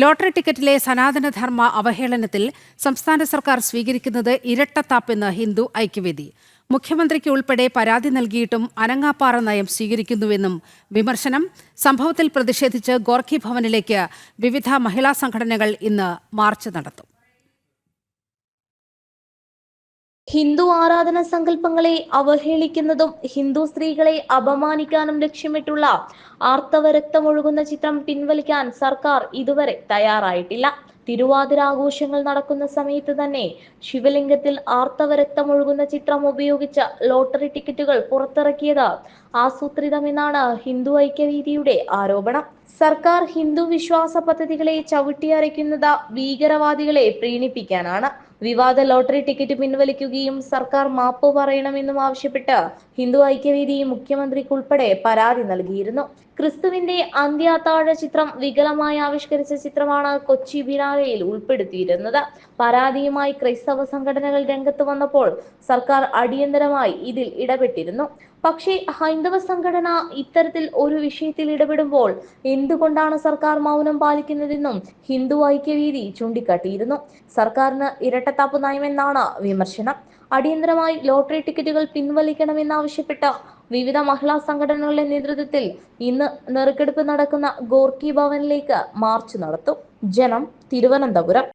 Lottery ടിക്കറ്റിലെ Sanatana Dharma അവഹേളനത്തിൽ സംസ്ഥാന സർക്കാർ സ്വീകരിക്കുന്നത് ഇരട്ടത്താപ്പെന്ന് ഹിന്ദു ഐക്യവേദി. മുഖ്യമന്ത്രിക്ക് ഉൾപ്പെടെ പരാതി നൽകിയിട്ടും അനങ്ങാപ്പാറ നയം സ്വീകരിക്കുന്നുവെന്നും വിമർശനം. സംഭവത്തിൽ പ്രതിഷേധിച്ച് ഗോർഖി ഭവനിലേക്ക് വിവിധ മഹിളാ സംഘടനകൾ ഇന്ന് മാർച്ച് നടത്തും. ഹിന്ദു ആരാധന സങ്കല്പങ്ങളെ അവഹേളിക്കുന്നതും ഹിന്ദു സ്ത്രീകളെ അപമാനിക്കാനും ലക്ഷ്യമിട്ടുള്ള ആർത്തവ രക്തമൊഴുകുന്ന ചിത്രം പിൻവലിക്കാൻ സർക്കാർ ഇതുവരെ തയ്യാറായിട്ടില്ല. തിരുവാതിര ആഘോഷങ്ങൾ നടക്കുന്ന സമയത്ത് തന്നെ ശിവലിംഗത്തിൽ ആർത്തവ രക്തമൊഴുകുന്ന ചിത്രം ഉപയോഗിച്ച ലോട്ടറി ടിക്കറ്റുകൾ പുറത്തിറക്കിയത് ആസൂത്രിതമെന്നാണ് ഹിന്ദു ഐക്യവേദിയുടെ ആരോപണം. സർക്കാർ ഹിന്ദു വിശ്വാസ പദ്ധതികളെ ചവിട്ടിയരയ്ക്കുന്നത് ഭീകരവാദികളെ പ്രീണിപ്പിക്കാനാണ്. വിവാദ ലോട്ടറി ടിക്കറ്റ് പിൻവലിക്കുകയും സർക്കാർ മാപ്പ് പറയണമെന്നും ആവശ്യപ്പെട്ട് ഹിന്ദു ഐക്യവേദി മുഖ്യമന്ത്രിക്കുൾപ്പെടെ പരാതി നൽകിയിരുന്നു. ക്രിസ്തുവിന്റെ അന്ത്യാത്താഴ ചിത്രം വികലമായി ആവിഷ്കരിച്ച ചിത്രമാണ് കൊച്ചി ബിനാലയിൽ ഉൾപ്പെടുത്തിയിരുന്നത്. പരാതിയുമായി ക്രൈസ്തവ സംഘടനകൾ രംഗത്ത് വന്നപ്പോൾ സർക്കാർ അടിയന്തരമായി ഇതിൽ ഇടപെട്ടിരുന്നു. പക്ഷേ ഹൈന്ദവ സംഘടന ഇത്തരത്തിൽ ഒരു വിഷയത്തിൽ ഇടപെടുമ്പോൾ എന്തുകൊണ്ടാണ് സർക്കാർ മൗനം പാലിക്കുന്നതെന്നും ഹിന്ദു ഐക്യവേദി ചൂണ്ടിക്കാട്ടിയിരുന്നു. സർക്കാരിന് ഇരട്ടത്താപ്പ് നയമെന്നാണ് വിമർശനം. അടിയന്തരമായി ലോട്ടറി ടിക്കറ്റുകൾ പിൻവലിക്കണമെന്നാവശ്യപ്പെട്ട വിവിധ മഹിളാ സംഘടനകളുടെ നേതൃത്വത്തിൽ ഇന്ന് നെറുക്കെടുപ്പ് നടക്കുന്ന ഗോർക്കി ഭവനിലേക്ക് മാർച്ച് നടത്തും. ജനം തിരുവനന്തപുരം.